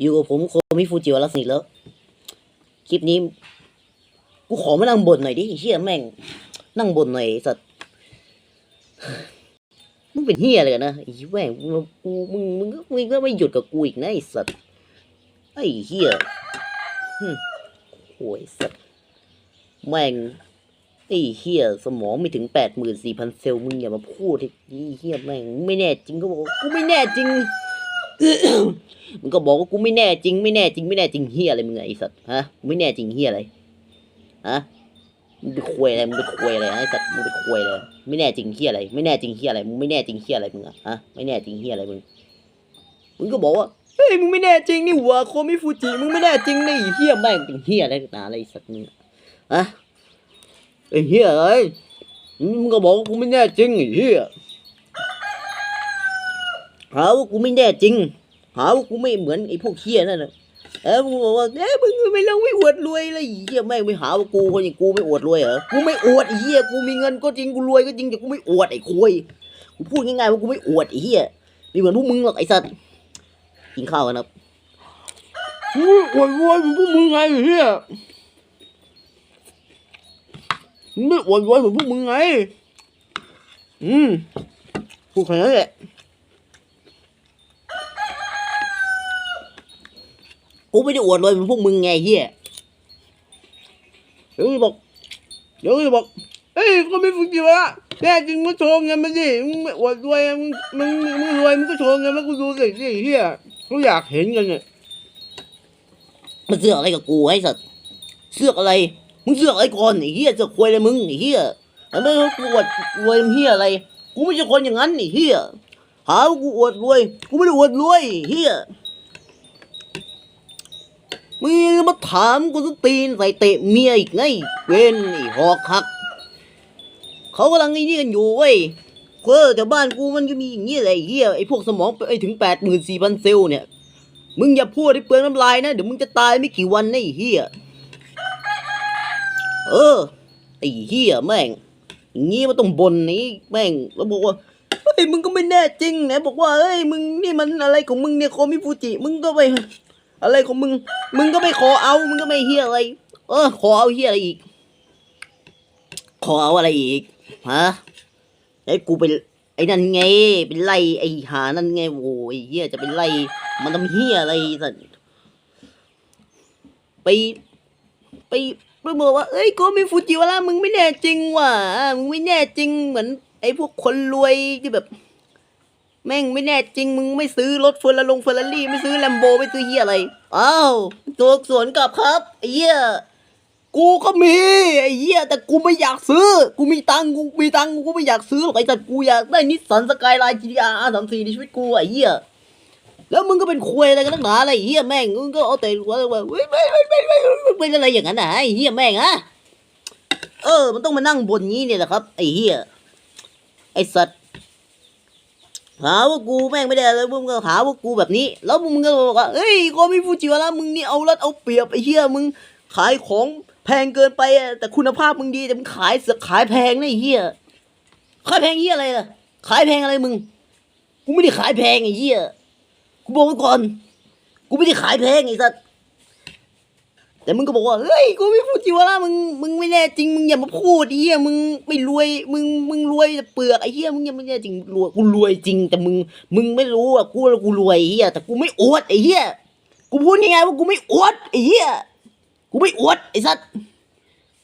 อยู่กับผมโคมิฟูจิวรัสนิทแล้ว คลิปนี้ กูขอมานั่งบ่นหน่อยดิเฮียแม่ง นั่งบ่นหน่อยสัตว์มึงเป็นเฮียอะไรกันนะไอ้แม่งกูมึงมึงก็มึงก็ไม่หยุดกับกูอีกนะไอ้สัตว์ไอ้เฮียหึโอ้ยสัตว์แม่งไอ้เฮียสมองไม่ถึงแปดหมื่นสี่พันเซลล์มึงอย่ามาพูดไอ้เฮียแม่งไม่แน่จริงก็บอกกูไม่แน่จริง มึงก็บอกว่ากูไม่แน่จริงไม่แน่จริงไม่แน่จริงเฮียอะไรมึงไอ้สัตว์ฮะไม่แน่จริงเฮียอะไรฮะมึงไปคุยอะไรมึงไปคุยอะไรไอ้สัตว์มึงไปคุยอะไรไม่แน่จริงเฮียอะไรไม่แน่จริงเฮียอะไรมึงไม่แน่จริงเฮียอะไรมึงอะฮะไม่แน่จริงเฮียอะไรมึงมึงก็บอกว่าเฮ้ยมึงไม่แน่จริงนี่หว่าโคมิฟูจิมึงไม่แน่จริงนี่เฮียแม่งเป็นเฮียอะไรนะอะไรไอสัตว์มึงอะฮะไอ้เฮียเอ้ยมึงก็บอกว่ากูไม่แน่จริงไอ้เฮีย หาว่ากูไม่แน่จริง หาว่ากูไม่เหมือนไอ้พวกเฮียนั่นนะเอ้มึงบอกว่าเอ้มึงไม่ลองไม่อวดรวยเลยเฮียแม่งไม่หาว่ากูคนอย่างกูไม่อวดรวยเหรอ กูไม่อวดไอ้เฮียกูมีเงินก็จริงกูรวยก็จริงแต่กูไม่อวดไอ้คุยกูพูดง่ายๆว่ากูไม่อวดไอ้เฮียไม่เหมือนพวกมึงหรอกไอ้สัตว์กินข้าวกันครับมึงอวดรวยเหมือนพวกมึงไงไอ้เฮียไม่อวดรวยเหมือนพวกมึงไง อืมพูดแค่นั้นแหละ กูไม่ได้อวดรวยเหมือนพวกมึงไงเฮียเดี๋ยวจะบอกเดี๋ยวจะบอกเฮ้ยก็ไม่ฝึกจีวะแน่จริงก็โชว์เงินมาดิมึงไม่อวดรวยมึงมึงมึงรวยมึงก็โชว์เงินมากูดูสิสิเฮียเขาอยากเห็นกันเนี่ยมันเสือกอะไรกับกูไอ้สัตว์เสือกอะไร มึงเสือกอะไรก่อนไอ้เหี้ยเสือกควยอะไรมึงไอ้เหี้ยไม่รู้กูอวดรวยเหี้ยอะไร กูไม่ใช่คนอย่างนั้นไอ้เหี้ยหาว่ากูอวดรวย กูไม่ได้อวดรวยเหี้ย มึงยังมาถามกูต้องตีนใส่เตะเมียอีกไงเว้นไอ้หอกหัก เขากำลังไอ้นี่กันอยู่เว้ยเออแต่บ้านกูมันก็มีอย่างนี้แหละไอ้เหี้ยไอ้พวกสมองไปถึงแปดหมื่นสี่พันเซลเนี่ย มึงอย่าพูดให้เปลืองน้ำลายนะ เดี๋ยวมึงจะตายไม่กี่วันนะไอ้เหี้ยเออไอ้เหี้ยแม่งอย่างงี้มันต้องบนนี้แม่งแล้วบอกว่าเฮ้ยมึงก็ไม่แน่จริงนะบอกว่าเฮ้ยมึงนี่มันอะไรของมึงเนี่ยโคมิฟูจิมึงก็ไป อะไรของมึง มึงก็ไม่ขอเอา มึงก็ไม่เหี้ยอะไร เออ ขอเอาเหี้ยอะไรอีก ขอเอาอะไรอีก ฮะ ไอ้กูไปไอ้นั่นไง เป็นไล่ไอ้หานั่นไง โว้ยเหี้ยจะเป็นไล่ มันทำเหี้ยอะไรสัตว์ไป ไปไปบอกว่า เอ้ยโกมิฟูจิวะละมึงไม่แน่จริงว่ะ มึงไม่แน่จริงเหมือน ไอ้พวกคนรวยที่แบบ แม่งไม่แน่จริงมึงไม่ซื้อรถเฟอร์ลงเฟอร์รารี่ไม่ซื้อแลมโบไม่ซื้อเหี้ยอะไรอ้าวตัวสวนกลับครับไอ้เหี้ยกูก็มีไอ้เหี้ยแต่กูไม่อยากซื้อ กูมีตังกูมีตังกูก็ไม่อยากซื้อหรอกไอ้สัตว์กูอยากได้นิสสันสกายไลน์ GTR R34 ในชีวิตกูไอ้เหี้ยแล้วมึงก็เป็นควยอะไรกันนักหนาอะไรเฮียแม่งมึงก็เอาแต่หัวว่าเว้ยไม่ไม่ไม่ไม่ไม่อะไรอย่างนั้นนะไอ้เฮียแม่งอะเออ มันต้องมานั่งบนงี้เนี่ยแหละครับไอ้เฮียไอ้สัตว์ หาว่ากูแม่งไม่ได้แล้วมึงก็หาว่ากูแบบนี้ แล้วมึงก็บอกว่าเฮ้ยโกมิฟูจิวะละมึงนี่เอารัดเอาเปรียบไอ้เฮียมึงขายของแพงเกินไปอะแต่คุณภาพมึงดีแต่มึงขายเสือขายแพงนะไอ้เฮียขายแพงเฮียอะไรล่ะขายแพงอะไรมึงกูไม่ได้ขายแพงไอ้เฮียกูบอกไว้ก่อนกูไม่ได้ขายแพงไอ้สัส แต่มึงก็บอกว่าเฮ้ยกูไม่พูดจริงวะล่ะมึงมึงไม่แน่จริงมึงอย่ามาพูดไอ้เหี้ยมึงไม่รวยมึงมึงรวยแต่เปลือกไอ้เหี้ยมึงยังไม่แน่จริงรวยกูรวยจริง แต่มึงมึงไม่รู้อะกูกูรวยไอ้เหี้ยแต่กูไม่อวดไอ้เหี้ยกูพูดยังไงว่ากูไม่อวดไอ้เหี้ยกูไม่อวดไอ้สัส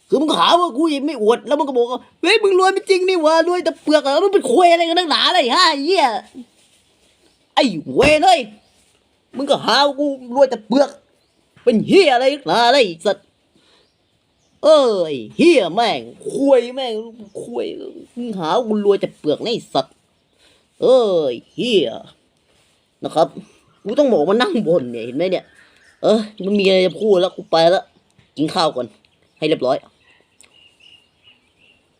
คือมึงหาว่ากูยังไม่อวดแล้วมึงก็บอกว่าเฮ้ยมึงรวยไม่จริงนี่วะรวยแต่เปลือกแล้วมึงเป็นควยอะไรกันนักหนาเลยฮะไอ้เหี้ยไอ้เวยเอ้ยมึงก็หาว่ากูรวยแต่เปลือก เป็นเฮียอะไรหนาอะไรสัตว์เอ้ยเฮียแม่งคุยแม่งคุยหาว่ากูรวยจะเปลือกนะไอ้สัตว์ เอ้ยเฮียนะครับกูต้องบอกมานั่งบนเนี่ยเห็นไหมเนี่ย เออมันมีอะไรจะพูดแล้วกูไปแล้วกินข้าวก่อน ให้เรียบร้อย